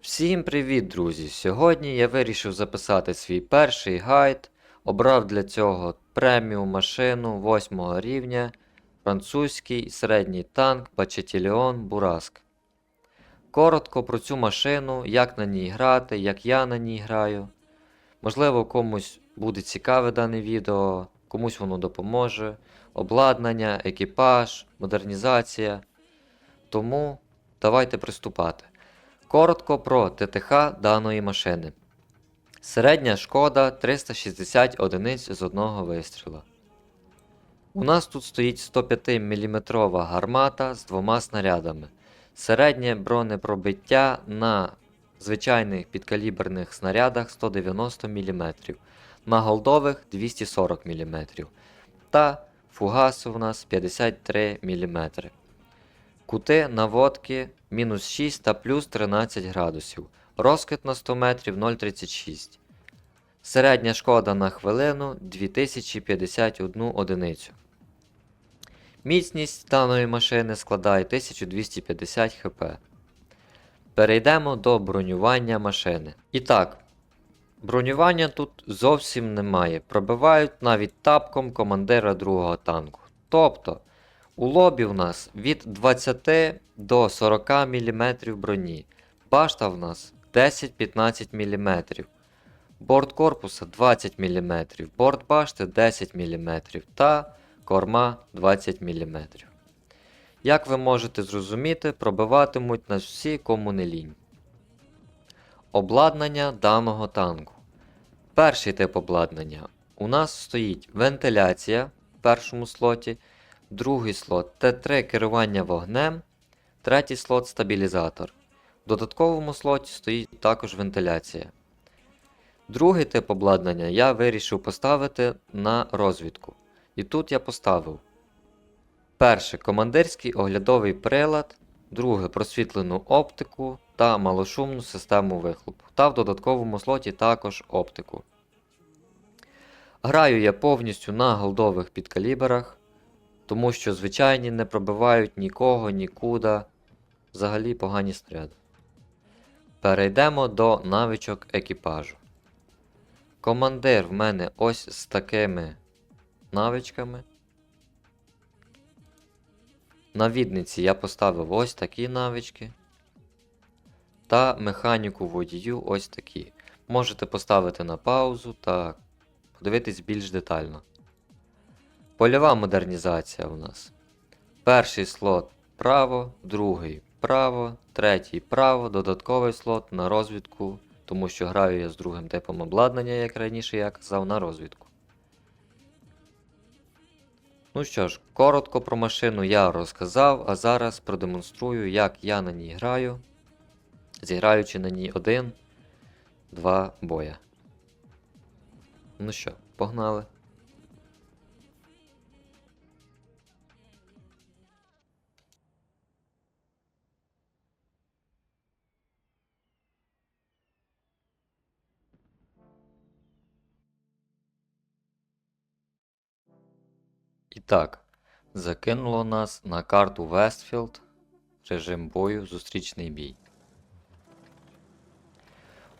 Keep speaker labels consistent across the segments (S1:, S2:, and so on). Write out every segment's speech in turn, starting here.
S1: Всім привіт, друзі! Сьогодні я вирішив записати свій перший гайд. Обрав для цього преміум машину 8 рівня, французький середній танк Пачетіліон Бураск. Коротко про цю машину, як на ній грати, як я на ній граю. Можливо, комусь буде цікаве дане відео, комусь воно допоможе. Обладнання, екіпаж, модернізація. Тому давайте приступати. Коротко про ТТХ даної машини. Середня шкода 360 одиниць з одного вистріла. У нас тут стоїть 105 мм гармата з двома снарядами. Середнє бронепробиття на звичайних підкаліберних снарядах 190 мм, на голдових 240 мм. Та фугас у нас 53 мм. Кути наводки мінус 6 та плюс 13 градусів. Розкид на 100 метрів 0,36. Середня шкода на хвилину 2051 одиницю. Міцність даної машини складає 1250 хп. Перейдемо до бронювання машини. І так, бронювання тут зовсім немає. Пробивають навіть тапком командира другого танку. Тобто, у лобі в нас від 20 до 40 мм броні. Башта в нас 10-15 мм. Борт корпуса 20 мм, борт башти 10 мм та корма 20 мм. Як ви можете зрозуміти, пробиватимуть нас всі кому не лінь. Обладнання даного танку. Перший тип обладнання. У нас стоїть вентиляція в першому слоті, другий слот Т3 керування вогнем, третій слот стабілізатор. В додатковому слоті стоїть також вентиляція. Другий тип обладнання я вирішив поставити на розвідку. І тут я поставив перше командирський оглядовий прилад, друге просвітлену оптику та малошумну систему вихлопу. Та в додатковому слоті також оптику. Граю я повністю на голдових підкаліберах, тому що звичайні не пробивають нікого, нікуди. Взагалі погані снаряди. Перейдемо до навичок екіпажу. Командир в мене ось з такими навичками. На відниці я поставив ось такі навички. Та механіку водію ось такі. Можете поставити на паузу та подивитись більш детально. Польова модернізація у нас. Перший слот право, другий право, третій право, додатковий слот на розвідку, тому що граю я з другим типом обладнання, як раніше я казав, на розвідку. Ну що ж, коротко про машину я розказав, а зараз продемонструю, як я на ній граю, зіграючи на ній один, два боя. Ну що, погнали. І так, закинуло нас на карту Вестфілд, режим бою, зустрічний бій.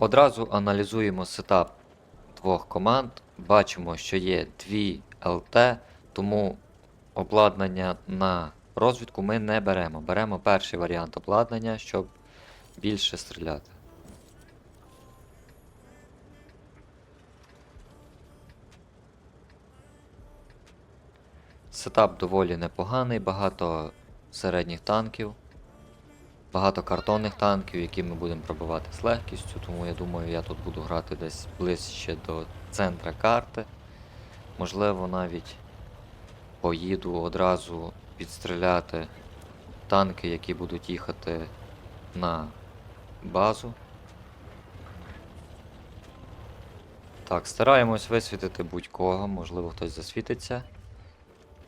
S1: Одразу аналізуємо сетап двох команд. Бачимо, що є дві ЛТ, тому обладнання на розвідку ми не беремо. Беремо перший варіант обладнання, щоб більше стріляти. Сетап доволі непоганий, багато середніх танків, багато картонних танків, які ми будемо пробивати з легкістю, тому я думаю, я тут буду грати десь ближче до центра карти. Можливо, навіть поїду одразу підстріляти танки, які будуть їхати на базу. Так, стараємось висвітити будь-кого, можливо, хтось засвітиться.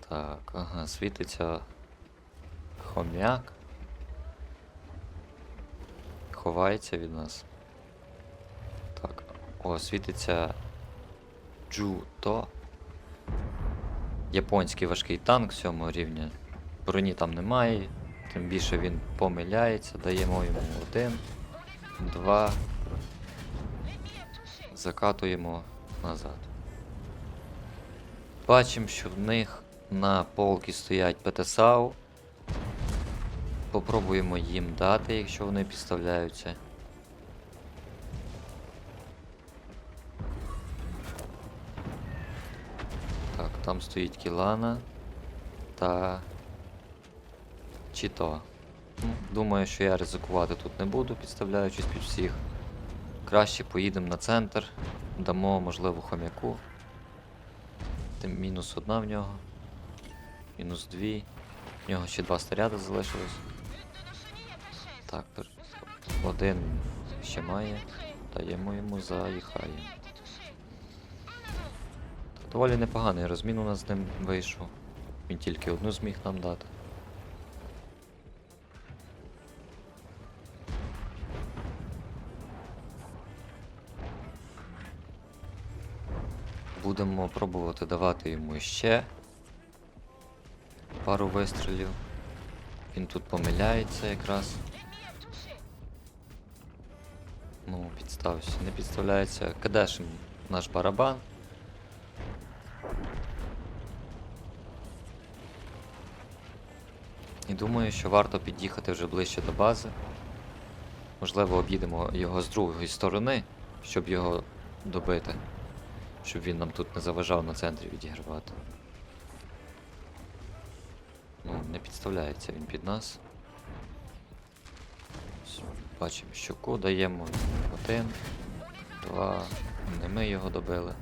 S1: Так, ага, світиться хом'як. Ховається від нас. Так, о, світиться Джуто. японський важкий танк 7 рівня. Броні там немає, тим більше він помиляється, даємо йому один, два. Закатуємо назад. Бачимо, що в них на полки стоять ПТСАУ. Попробуємо їм дати, якщо вони підставляються. Так, там стоїть Кілана та Чіто. Думаю, що я ризикувати тут не буду, підставляючись під всіх. Краще поїдемо на центр, дамо, можливо, хомяку. Мінус одна в нього. Мінус дві. В нього ще два снаряди залишилось. Так, один ще має. Даємо йому заїхаємо. Доволі непоганий розмін у нас з ним вийшов. Він тільки одну зміг нам дати. Будемо пробувати давати йому ще пару вистрілів. Він тут помиляється якраз. Ну, підставився. Не підставляється. Кадешим наш барабан. І думаю, що варто під'їхати вже ближче до бази. Можливо, об'їдемо його з другої сторони, щоб його добити. Щоб він нам тут не заважав на центрі відігравати. Ну, не підставляється він під нас. Бачимо щоку, даємо один, два. Не ми його добили.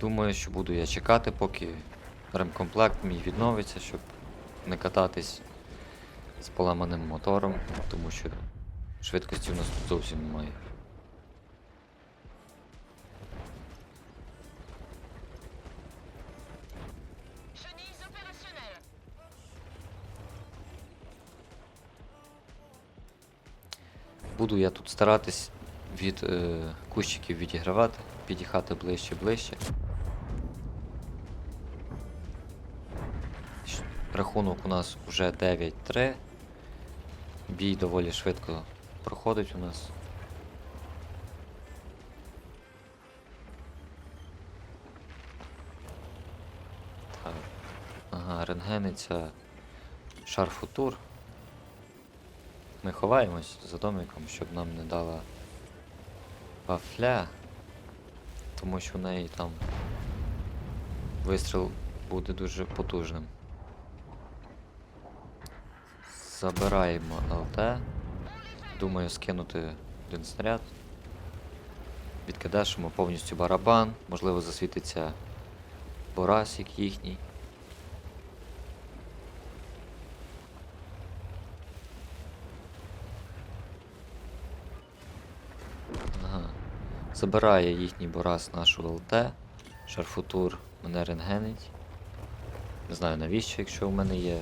S1: Думаю, що буду я чекати, поки ремкомплект мій відновиться, щоб не кататись з поламаним мотором, тому що швидкості в нас тут зовсім немає. Буду я тут старатись від е, кущиків відігравати, під'їхати ближче ближче. Рахунок у нас вже 9-3. Бій доволі швидко проходить у нас. Так. Ага, рентгениться шарфутур. Ми ховаємось за домиком, щоб нам не дала вафля, тому що в неї там вистріл буде дуже потужним. Забираємо ЛТ. Думаю скинути один снаряд. Відкидашимо повністю барабан, можливо засвітиться Борасик їхній. Ага. Забирає їхній Борас нашу ЛТ. Шарфутур мене рентгенить. Не знаю навіщо, якщо в мене є.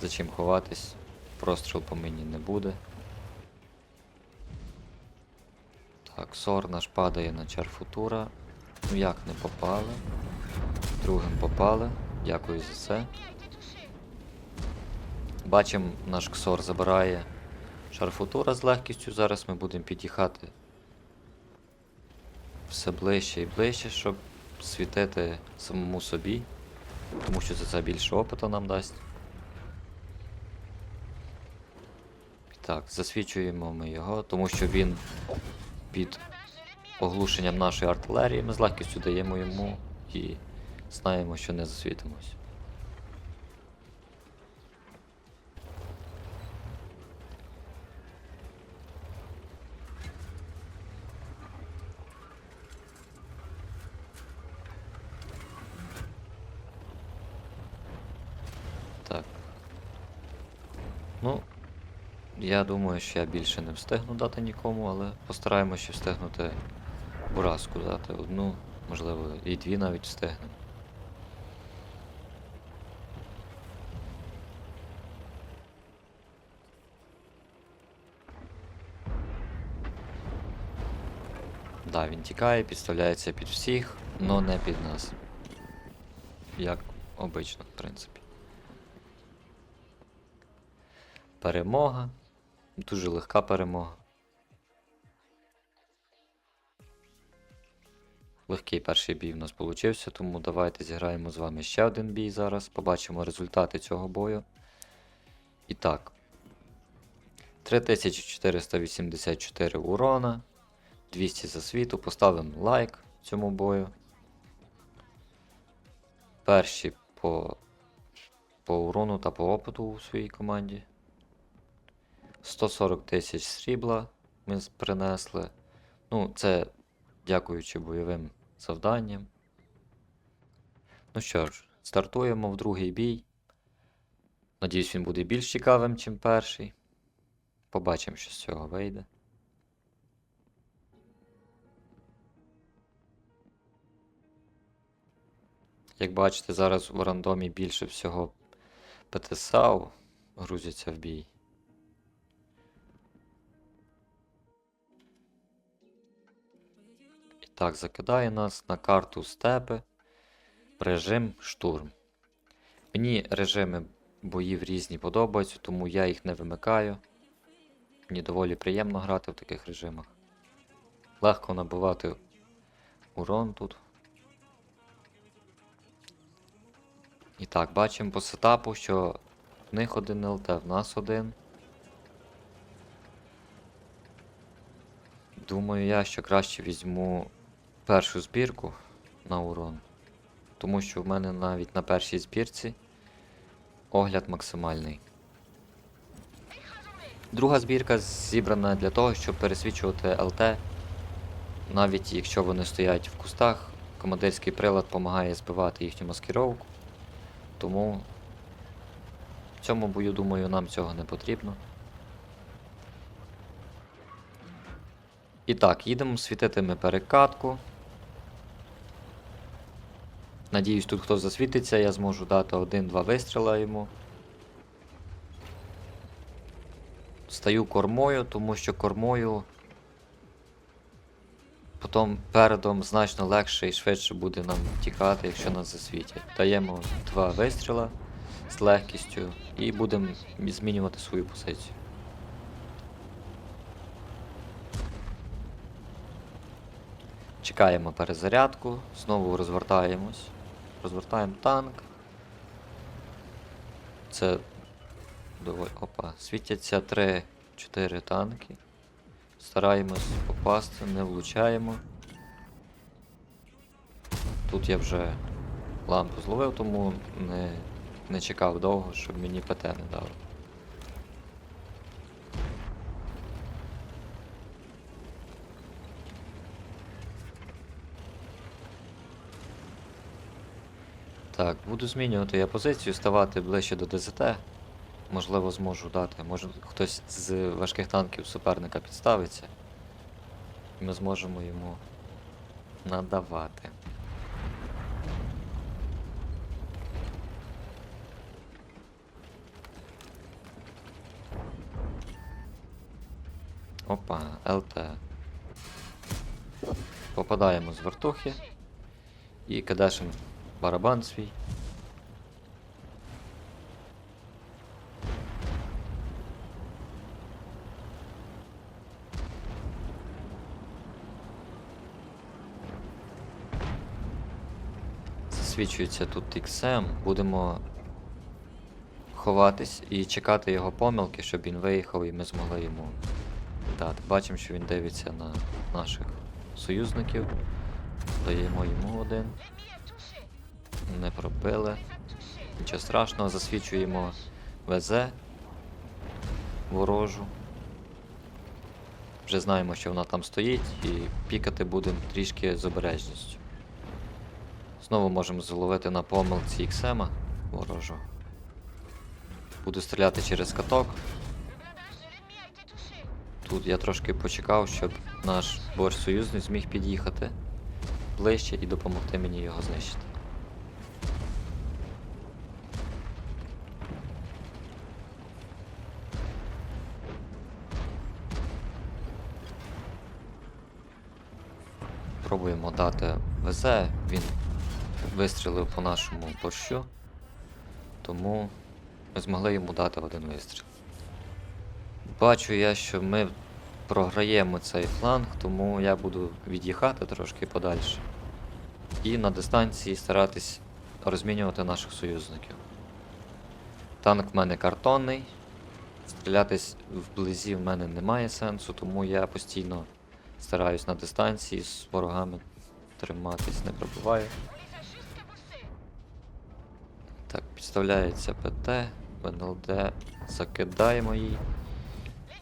S1: За чим ховатись. Простріл по мені не буде. Так, сор наш падає на чарфутура. Ну як не попали. Другим попали. Дякую за це. Бачимо, наш ксор забирає шарфутура з легкістю. Зараз ми будемо під'їхати все ближче і ближче, щоб світити самому собі. Тому що це, це більше опиту нам дасть. Так, засвічуємо ми його, тому що він під оглушенням нашої артилерії ми з легкістю даємо йому і знаємо, що не засвітимось. Так. Ну, я думаю, що я більше не встигну дати нікому, але постараємося ще встигнути буразку дати одну, можливо, і дві навіть встигнемо. Да, він тікає, підставляється під всіх, но не під нас. Як обично, в принципі. Перемога. Дуже легка перемога. Легкий перший бій в нас получився, тому давайте зіграємо з вами ще один бій зараз. Побачимо результати цього бою. І так. 3484 урона. 200 засвіту. Поставимо лайк цьому бою. Перші по, по урону та по опиту у своїй команді. 140 тисяч срібла ми принесли. Ну, це дякуючи бойовим завданням. Ну що ж, стартуємо в другий бій. Надіюсь, він буде більш цікавим, ніж перший. Побачимо, що з цього вийде. Як бачите, зараз в рандомі більше всього ПТСАУ грузяться в бій. Так, закидає нас на карту степи режим штурм. Мені режими боїв різні подобаються, тому я їх не вимикаю. Мені доволі приємно грати в таких режимах. Легко набивати урон тут. І так, бачимо по сетапу, що в них один ЛТ, в нас один. Думаю я, що краще візьму першу збірку на урон. Тому що в мене навіть на першій збірці огляд максимальний. Друга збірка зібрана для того, щоб пересвічувати ЛТ. Навіть якщо вони стоять в кустах, командирський прилад допомагає збивати їхню маскировку. Тому в цьому бою, думаю, нам цього не потрібно. І так, їдемо світити ми перекатку. Надіюсь, тут хтось засвітиться, я зможу дати один-два вистріла йому. Стаю кормою, тому що кормою потім передом значно легше і швидше буде нам тікати, якщо нас засвітять. Даємо два вистріла з легкістю і будемо змінювати свою позицію. Чекаємо перезарядку, знову розвертаємось. Розвертаємо танк. Це доволі. Опа, світяться 3-4 танки. Стараємось попасти, не влучаємо. Тут я вже лампу зловив, тому не, не чекав довго, щоб мені ПТ не дали. Так, буду змінювати я позицію, ставати ближче до ДЗТ. Можливо, зможу дати. Може хтось з важких танків суперника підставиться. І ми зможемо йому надавати. Опа, ЛТ. Попадаємо з вертухи і кидашем барабан свій. Засвічується тут XM, будемо ховатись і чекати його помилки, щоб він виїхав і ми змогли йому дати. Бачимо, що він дивиться на наших союзників. Даємо йому один. Не пробили. Нічого страшного, засвічуємо ВЗ ворожу. Вже знаємо, що вона там стоїть, і пікати будемо трішки з обережністю. Знову можемо заловити на помилці XM ворожого. Буду стріляти через каток. Тут я трошки почекав, щоб наш борщ союзник зміг під'їхати ближче і допомогти мені його знищити. Пробуємо дати ВЗ, він вистрілив по нашому борщу, тому ми змогли йому дати один вистріл. Бачу я, що ми програємо цей фланг, тому я буду від'їхати трошки подальше. І на дистанції старатись розмінювати наших союзників. Танк в мене картонний. Стрілятись вблизі в мене немає сенсу, тому я постійно стараюсь на дистанції з ворогами триматись, не
S2: cabossés.
S1: Так, підставляється ПТ, БНЛД, закидаємо її.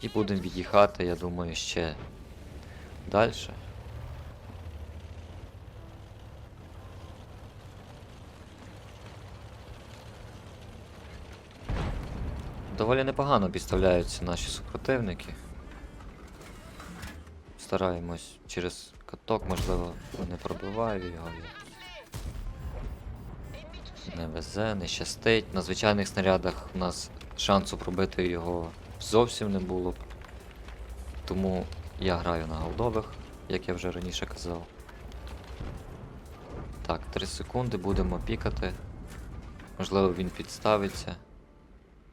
S1: І будемо від'їхати, я думаю, ще далі. Доволі непогано підставляються наші супротивники. Стараємось через каток, можливо, не пробиваю його. не везе, не щастить. На звичайних снарядах у нас шансу пробити його зовсім не було. б. Тому я граю на голдових, як я вже раніше казав. Так, 3 секунди будемо пікати. Можливо, він підставиться.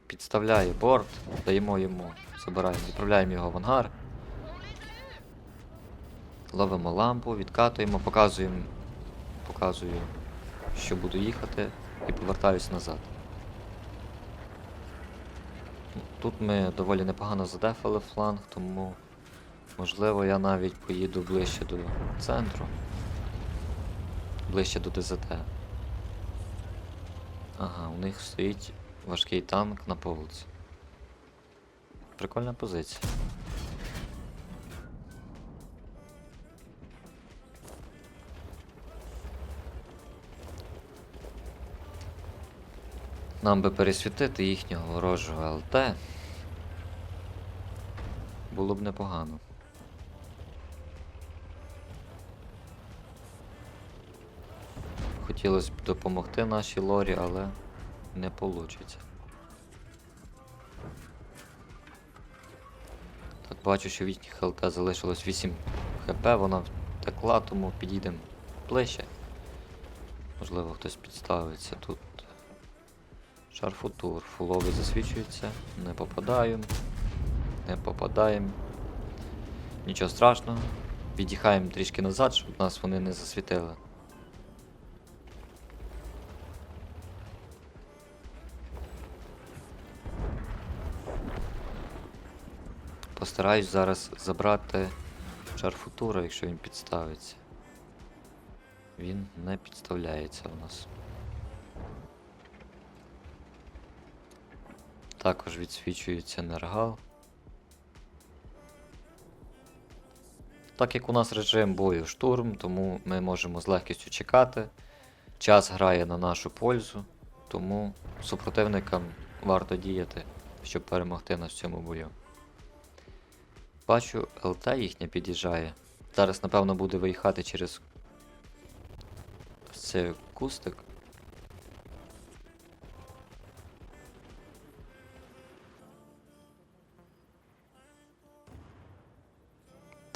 S1: Підставляє борт, даємо йому, забираємо, відправляємо його в ангар. Ловимо лампу, відкатуємо, показуємо, показую, що буду їхати, і повертаюсь назад. Тут ми доволі непогано задефали фланг, тому можливо я навіть поїду ближче до центру. Ближче до ДЗТ. Ага, у них стоїть важкий танк на полиці. Прикольна позиція. Нам би пересвітити їхнього ворожого ЛТ. Було б непогано. Хотілося б допомогти нашій лорі, але не вийде. Так бачу, що від їхніх ЛТ залишилось 8 хп, вона втекла, тому підійдемо ближче. Можливо, хтось підставиться тут. Шарфутур. Фуловий засвічується. Не попадаю. Не попадаємо. Нічого страшного. Від'їхаємо трішки назад, щоб нас вони не засвітили. Постараюсь зараз забрати шарфутура, якщо він підставиться. Він не підставляється у нас. Також відсвічується нергал. Так як у нас режим бою штурм, тому ми можемо з легкістю чекати. Час грає на нашу пользу, тому супротивникам варто діяти, щоб перемогти нас в цьому бою. Бачу, ЛТ їхня під'їжджає. Зараз, напевно, буде виїхати через цей кустик.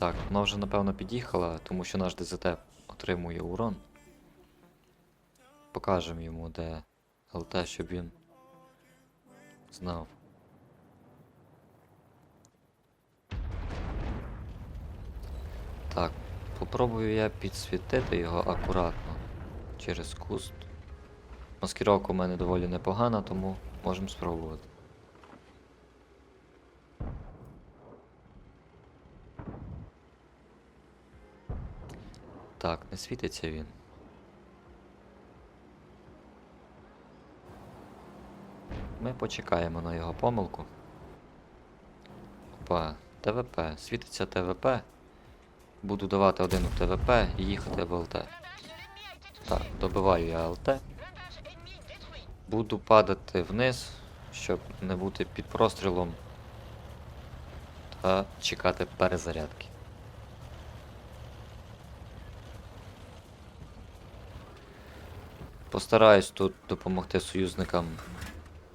S1: Так, вона вже напевно під'їхала, тому що наш ДЗТ отримує урон. Покажемо йому, де ЛТ, щоб він знав. Так, попробую я підсвітити його акуратно через куст. Маскировка у мене доволі непогана, тому можемо спробувати. Так, не світиться він. Ми почекаємо на його помилку. Опа, ТВП. Світиться ТВП. Буду давати один в ТВП і їхати в ЛТ. Так, добиваю я ЛТ. Буду падати вниз, щоб не бути під прострілом та чекати перезарядки. Постараюсь тут допомогти союзникам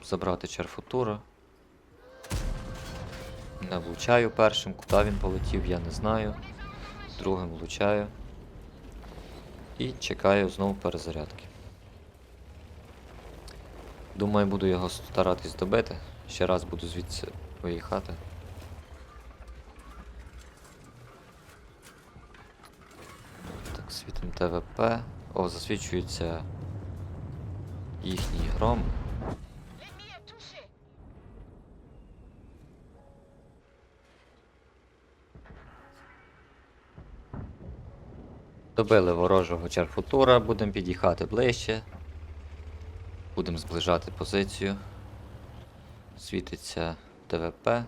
S1: забрати черфутура. Не влучаю першим, куди він полетів, я не знаю. Другим влучаю. І чекаю знову перезарядки. Думаю, буду його старатись добити. Ще раз буду звідси виїхати. Так, світим ТВП. О, засвічується їхній гром. Добили ворожого черфутура, будемо під'їхати ближче. Будемо зближати позицію. Світиться ТВП.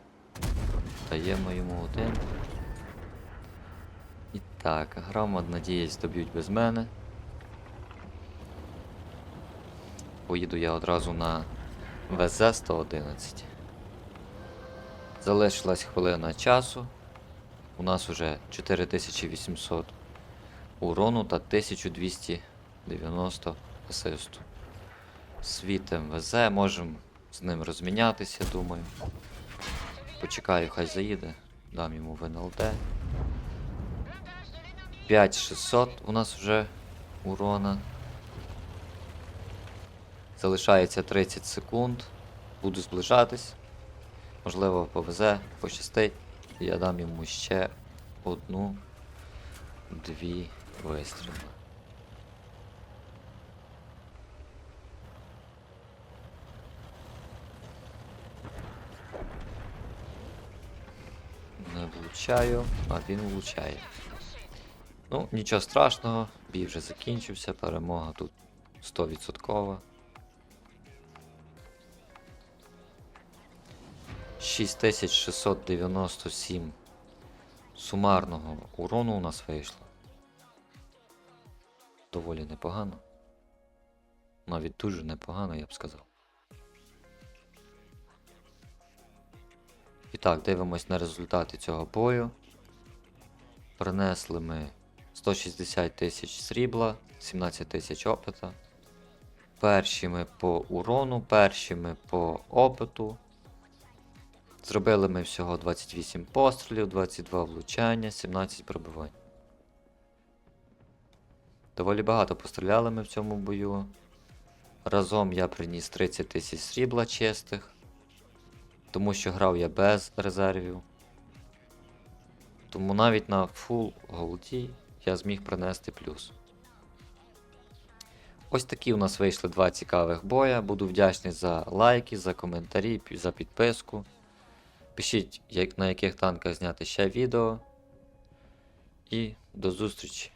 S1: Даємо йому один. І так, громад, надіюсь, доб'ють без мене. Поїду я одразу на ВЗ-111. Залишилась хвилина часу. У нас уже 4800 урону та 1290 асисту. Світим ВЗ, можемо з ним розмінятися, думаю. Почекаю, хай заїде. Дам йому в НЛД.
S2: Blindage de l'ennemi.
S1: 5600 у нас вже урона. Залишається 30 секунд. Буду зближатись. Можливо, повезе, пощастить. Я дам йому ще одну, дві вистріли. Не влучаю, а він влучає. Ну, нічого страшного, бій вже закінчився, перемога тут 100%. 6697 сумарного урону у нас вийшло. Доволі непогано. Навіть дуже непогано, я б сказав. І так, дивимось на результати цього бою. Принесли ми 160 тисяч срібла, 17 тисяч опита. Перші ми по урону, перші ми по опиту. Зробили ми всього 28 пострілів, 22 влучання, 17 пробивань. Доволі багато постріляли ми в цьому бою. Разом я приніс 30 тисяч срібла чистих, тому що грав я без резервів. Тому навіть на full голді я зміг принести плюс. Ось такі у нас вийшли два цікавих боя. Буду вдячний за лайки, за коментарі, за підписку. Пишіть, як, на яких танках зняти ще відео. І до зустрічі!